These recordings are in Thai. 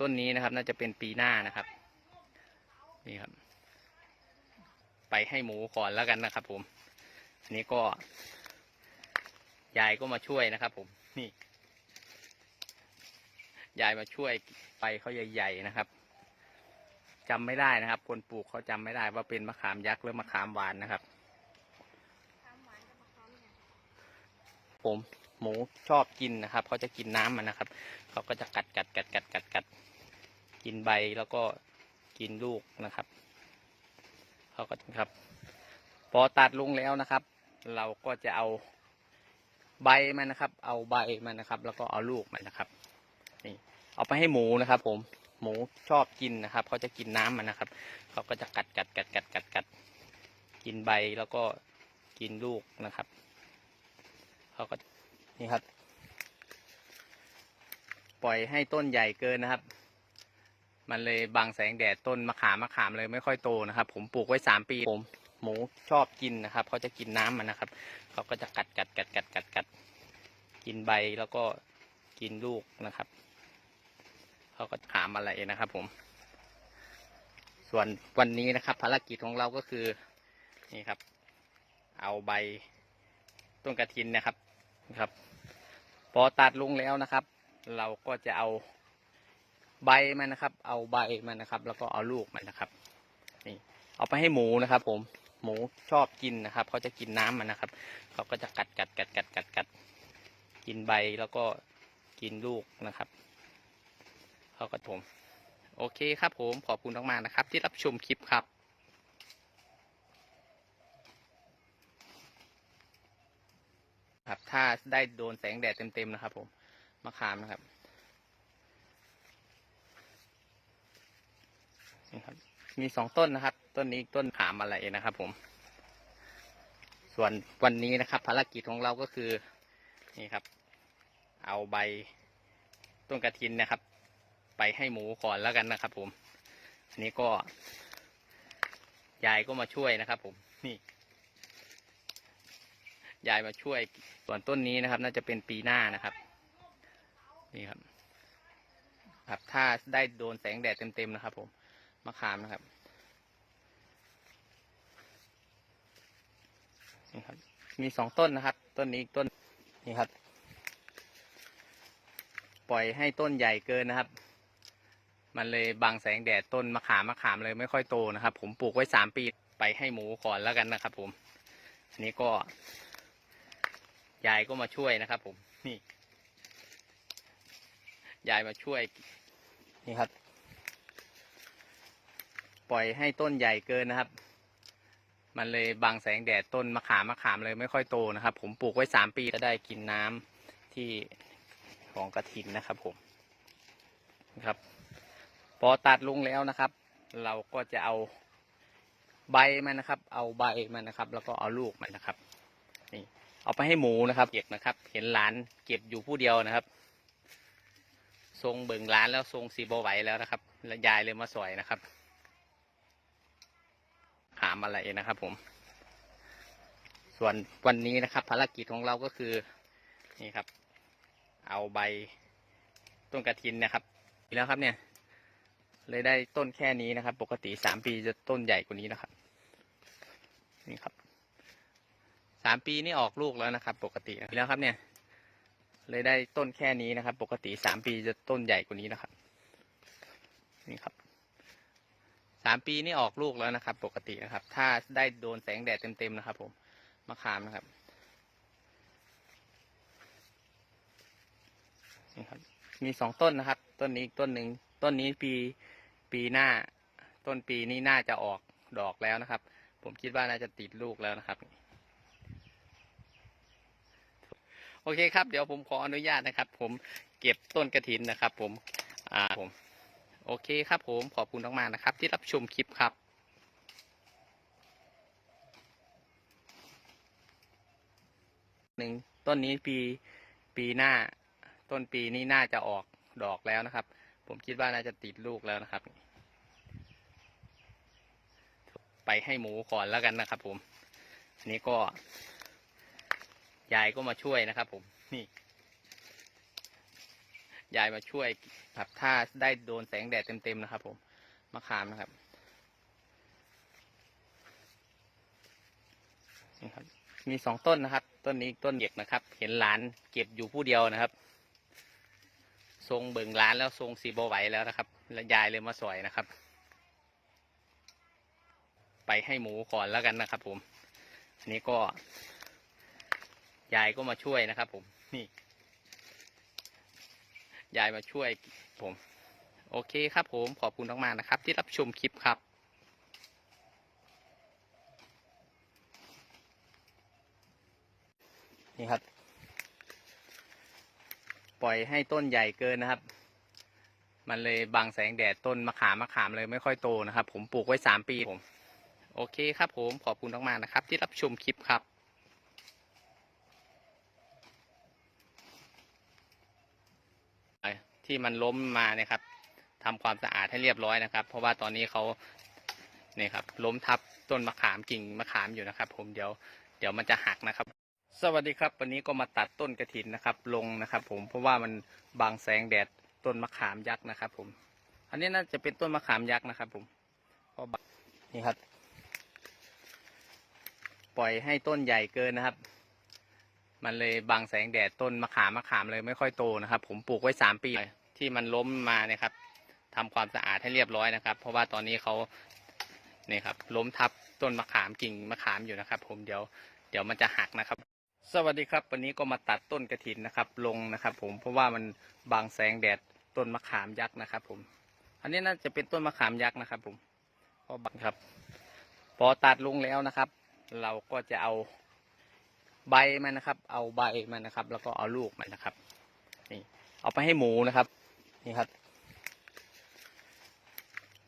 ต้นนี้นะครับ น่าจะเป็นปีหน้านะครับ นี่ครับ ไปให้หมูก่อนแล้วกันนะครับผมอันนี้ก็ ยายก็มาช่วยนะครับ ผมนี่ ยายมาช่วยไปเขาใหญ่ๆนะครับจำไม่ได้นะครับ คนปลูกเขาจำไม่ได้ว่าเป็นมะขามยักษ์หรือมะขามหวานนะครับ ผม หมูชอบกินนะครับเขาจะกินน้ำมันนะครับเขาก็จะกัดกัดกัดกัดกัดกัดกินใบแล้วก็กินลูกนะครับเขาก็ครับ พอตัดลงแล้วนะครับ เราก็จะเอาใบมันนะครับ เอาใบมันนะครับ แล้วก็เอาลูกมันนะครับนี่เอาไปให้หมูนะครับ ผมหมูชอบกินนะครับเขาจะกินน้ำมันนะครับเขาก็จะกัดกัดกัดกัดกัดกัดกินใบแล้วก็กินลูกนะครับเขาก็ นี่ครับ ปล่อยให้ต้นใหญ่เกินนะครับ มันเลยบังแสงแดดต้นมะขามมะขามเลยไม่ค่อยโตนะครับ ผมปลูกไว้สามปีผมหมูชอบกินนะครับเขาจะกินน้ำมันนะครับเขาก็จะกัดกัดกัดกัดกัดกัดกินใบแล้วก็กินลูกนะครับเขาก็ถามอะไรนะครับ ผม ส่วนวันนี้นะครับ ภารกิจของเราก็คือนี่ครับ เอาใบต้นกระถินนะครับ ครับ พอตัดลงแล้วนะครับ เราก็จะเอาใบมันนะครับ เอาใบมันนะครับ แล้วก็เอาลูกมันนะครับ นี่ เอาไปให้หมูนะครับ ผม หมูชอบกินนะครับเขาจะกินน้ำมันนะครับเขาก็จะกัดกัดกัดกัดกัดกัดกินใบแล้วก็กินลูกนะครับเขาก็ผม โอเคครับผมขอบคุณมากๆนะครับ ที่รับชมคลิปครับ ครับ ถ้าได้โดนแสงแดดเต็มๆนะครับ ผมมะขามนะครับนี่ครับ มีสองต้นนะครับ ต้นนี้ต้นขามอะไรนะครับ ผม ส่วนวันนี้นะครับ ภารกิจของเราก็คือ นี่ครับ เอาใบต้นกระถินนะครับ ไปให้หมูก่อนแล้วกันนะครับ ผมอันนี้ก็ยายก็มาช่วยนะครับ ผมนี่ ยายมาช่วยส่วนต้นนี้นะครับ น่าจะเป็นปีหน้านะครับนี่ครับ ครับถ้าได้โดนแสงแดดเต็มๆนะครับ ผมมะขามนะครับนี่ครับ มีสองต้นนะครับ ต้นนี้อีกต้นนี่ครับ ปล่อยให้ต้นใหญ่เกินนะครับ มันเลยบังแสงแดดต้นมะขามมะขามเลยไม่ค่อยโตนะครับ ผมปลูกไว้สามปีไปให้หมูก่อนแล้วกันนะครับ ผมอันนี้ก็ ยายก็มาช่วยนะครับ ผมนี่ ยายมาช่วย นี่ครับ ปล่อยให้ต้นใหญ่เกินนะครับ มันเลยบังแสงแดดต้นมะขามมะขามเลยไม่ค่อยโตนะครับ ผมปลูกไว้สามปีจะได้กินน้ำที่ของกระถินนะครับ ผมนะครับ พอตัดลงแล้วนะครับ เราก็จะเอาใบมันนะครับ เอาใบมันนะครับ แล้วก็เอาลูกมันนะครับ เอาไปให้หมูนะครับเก็บนะครับ เห็นหลานเก็บอยู่ผู้เดียวนะครับ ทรงเบิ่งร้านแล้วทรงสีโบไหวแล้วนะครับแล้วยายเลยมาสวยนะครับถามอะไรนะครับ ผม ส่วนวันนี้นะครับ ภารกิจของเราก็คือนี่ครับ เอาใบต้นกระถินนะครับแล้วครับเนี่ย เลยได้ต้นแค่นี้นะครับ ปกติสามปีจะต้นใหญ่กว่านี้นะครับ นี่ครับ สามปีนี่ออกลูกแล้วนะครับ ปกติแล้วครับเนี่ย เลยได้ต้นแค่นี้นะครับ ปกติสามปีจะต้นใหญ่กว่านี้นะครับ นี่ครับสามปีนี่ออกลูกแล้วนะครับ ปกตินะครับ ถ้าได้โดนแสงแดดเต็มๆนะครับ ผมมะขามนะครับนี่ครับ มีสองต้นนะครับ ต้นนี้อีกต้นหนึ่งต้นนี้ปีปีหน้า ต้นปีนี้น่าจะออกดอกแล้วนะครับ ผมคิดว่าน่าจะติดลูกแล้วนะครับ โอเคครับ เดี๋ยวผมขออนุญาตนะครับ ผมเก็บต้นกระถินนะครับ ผมอ่าผมโอเคครับ ผมขอบคุณมากๆนะครับ ที่รับชมคลิปครับหนึ่งต้นนี้ปีปีหน้า ต้นปีนี้น่าจะออกดอกแล้วนะครับ ผมคิดว่าน่าจะติดลูกแล้วนะครับ ไปให้หมูก่อนแล้วกันนะครับ ผม อันนี้ก็ ยายก็มาช่วยนะครับ ผมนี่ยายมาช่วยครับถ้าได้โดนแสงแดดเต็มๆนะครับ ผมมะขามนะครับนี่ครับ มีสองต้นนะครับ ต้นนี้ต้นเก็บนะครับ เห็นหลานเก็บอยู่ผู้เดียวนะครับ ทรงเบิ่งร้านแล้วทรงสีบไหวแล้วนะครับแล้วยายเลยมาสอยนะครับ ไปให้หมูก่อนแล้วกันนะครับ ผมอันนี้ก็ ยายก็มาช่วยนะครับ ผมนี่ยายมาช่วยผม โอเคครับผมขอบคุณมากๆนะครับ ที่รับชมคลิปครับนี่ครับ ปล่อยให้ต้นใหญ่เกินนะครับ มันเลยบังแสงแดดต้นมะขามมะขามเลยไม่ค่อยโตนะครับ ผมปลูกไว้สามปีผม โอเคครับผมขอบคุณมากๆนะครับ ที่รับชมคลิปครับ ที่มันล้มมานี่ยครับทำความสะอาดให้เรียบร้อยนะครับ เพราะว่าตอนนี้เขาเนี่ยครับล้มทับต้นมะขามกิ่งมะขามอยู่นะครับ ผมเดี๋ยวเดี๋ยวมันจะหักนะครับ สวัสดีครับ วันนี้ก็มาตัดต้นกระถินนะครับ ลงนะครับ ผมเพราะว่ามันบังแสงแดดต้นมะขามยักษ์นะครับ ผม อันนี้น่าจะเป็นต้นมะขามยักษ์นะครับ ผมเพราะบังนี่ครับ ปล่อยให้ต้นใหญ่เกินนะครับ มันเลยบังแสงแดดต้นมะขามมะขามเลยไม่ค่อยโตนะครับ ผมปลูกไว้สามปีที่มันล้มมาเนี่ยครับทำความสะอาดให้เรียบร้อยนะครับ เพราะว่าตอนนี้เขาเนี่ยครับ ล้มทับต้นมะขามกิ่งมะขามอยู่นะครับ ผมเดี๋ยวเดี๋ยวมันจะหักนะครับ สวัสดีครับ วันนี้ก็มาตัดต้นกระถินนะครับ ลงนะครับ ผมเพราะว่ามันบังแสงแดดต้นมะขามยักษ์นะครับ ผม อันนี้น่าจะเป็นต้นมะขามยักษ์นะครับ ผมพอบังครับ พอตัดลงแล้วนะครับ เราก็จะเอา ใบมันนะครับ เอาใบมันนะครับ แล้วก็เอาลูกมันนะครับ นี่ เอาไปให้หมูนะครับ นี่ครับ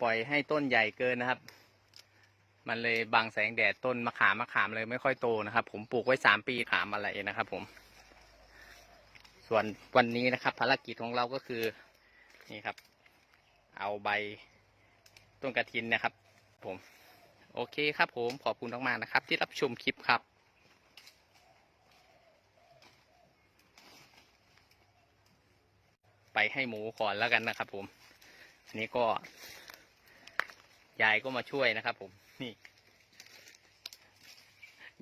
ปล่อยให้ต้นใหญ่เกินนะครับ มันเลยบังแสงแดดต้นมะขามมะขามเลยไม่ค่อยโตนะครับ ผมปลูกไว้สามปีขามอะไรนะครับ ผม ส่วนวันนี้นะครับ ภารกิจของเราก็คือ นี่ครับ เอาใบต้นกระถินนะครับ ผม โอเคครับผมขอบคุณมากๆนะครับ ที่รับชมคลิปครับ ไปให้หมูก่อนแล้วกันนะครับ ผม อันนี้ก็ ยายก็มาช่วยนะครับ ผมนี่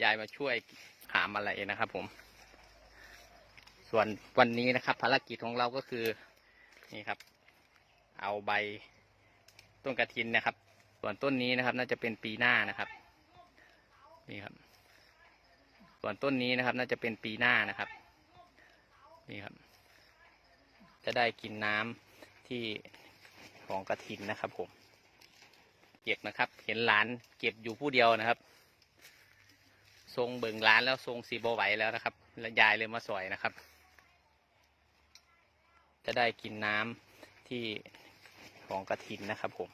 ยายมาช่วยขามอะไรนะครับ ผม ส่วนวันนี้นะครับ ภารกิจของเราก็คือ นี่ครับ เอาใบต้นกระถินนะครับ ส่วนต้นนี้นะครับ น่าจะเป็นปีหน้านะครับ นี่ครับ ส่วนต้นนี้นะครับ น่าจะเป็นปีหน้านะครับ นี่ครับ จะได้กินน้ำที่ของกระถินนะครับผม เก็บนะครับ เห็นหลานเก็บอยู่ผู้เดียวนะครับ ทรงเบิ่งร้านแล้วทรงสีบไหวแล้วนะครับแล้วยายเลยมาสอยนะครับ จะได้กินน้ำที่ของกระถินนะครับผม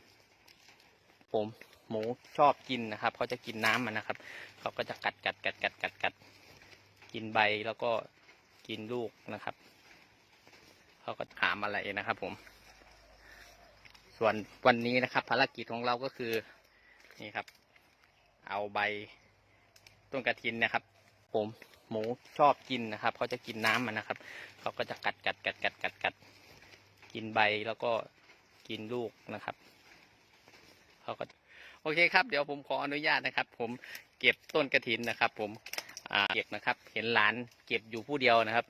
ผมหมูชอบกินนะครับเขาจะกินน้ำมันนะครับ เขาก็จะกัดกัดกัดกัดกัดกัดกินใบแล้วก็กินลูกนะครับ เขาก็ถามอะไรนะครับ ผม ส่วนวันนี้นะครับ ภารกิจของเราก็คือนี่ครับ เอาใบต้นกระถินนะครับ ผมหมูชอบกินนะครับเขาจะกินน้ำมันนะครับเขาก็จะกัดกัดกัดกัดกัดกัดกินใบแล้วก็กินลูกนะครับเขาก็โอเคครับ เดี๋ยวผมขออนุญาตนะครับ ผมเก็บต้นกระถินนะครับ ผมเก็บนะครับ เห็นหลานเก็บอยู่ผู้เดียวนะครับ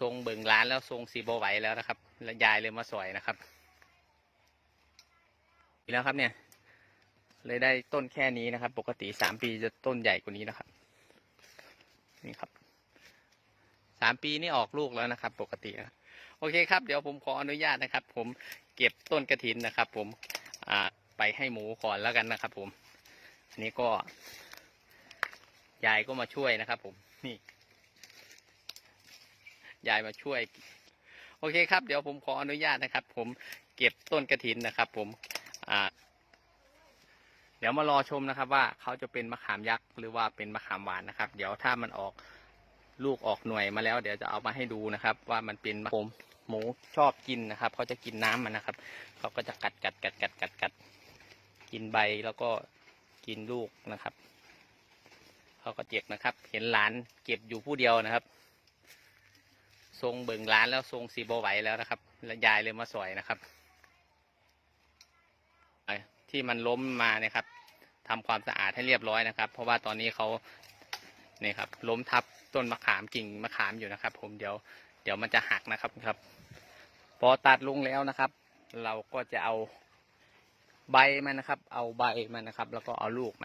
ทรงเบิ่งร้านแล้วทรงสีโบไหวแล้วนะครับแล้วยายเลยมาสอยนะครับอีกแล้วครับเนี่ย เลยได้ต้นแค่นี้นะครับ ปกติสามปีจะต้นใหญ่กว่านี้นะครับ นี่ครับสามปีนี่ออกลูกแล้วนะครับ ปกตินะโอเคครับ เดี๋ยวผมขออนุญาตนะครับ ผมเก็บต้นกระถินนะครับ ผมอ่าไปให้หมูก่อนแล้วกันนะครับ ผม อันนี้ก็ยายก็มาช่วยนะครับ ผมนี่ ยายมาช่วย โอเคครับ เดี๋ยวผมขออนุญาตนะครับ ผมเก็บต้นกระถินนะครับ ผมอ่าเดี๋ยวมารอชมนะครับ ว่าเขาจะเป็นมะขามยักษ์หรือว่าเป็นมะขามหวานนะครับ เดี๋ยวถ้ามันออกลูกออกหน่วยมาแล้ว เดี๋ยวจะเอามาให้ดูนะครับ ว่ามันเป็นผมหมูชอบกินนะครับเขาจะกินน้ำมันนะครับเขาก็จะกัดกัดกัดกัดกัดกัดกินใบแล้วก็กินลูกนะครับเขาก็เจ็บนะครับ เห็นหลานเก็บอยู่ผู้เดียวนะครับ ทรงเบิ่งร้านแล้วทรงสีโบไหวแล้วนะครับยายเลยมาสอยนะครับที่มันล้มมาเนี่ยครับทำความสะอาดให้เรียบร้อยนะครับ เพราะว่าตอนนี้เขาเนี่ยครับ ล้มทับต้นมะขามกิ่งมะขามอยู่นะครับ ผมเดี๋ยวเดี๋ยวมันจะหักนะครับครับ พอตัดลงแล้วนะครับ เราก็จะเอาใบมันนะครับ เอาใบมันนะครับ แล้วก็เอาลูกมัน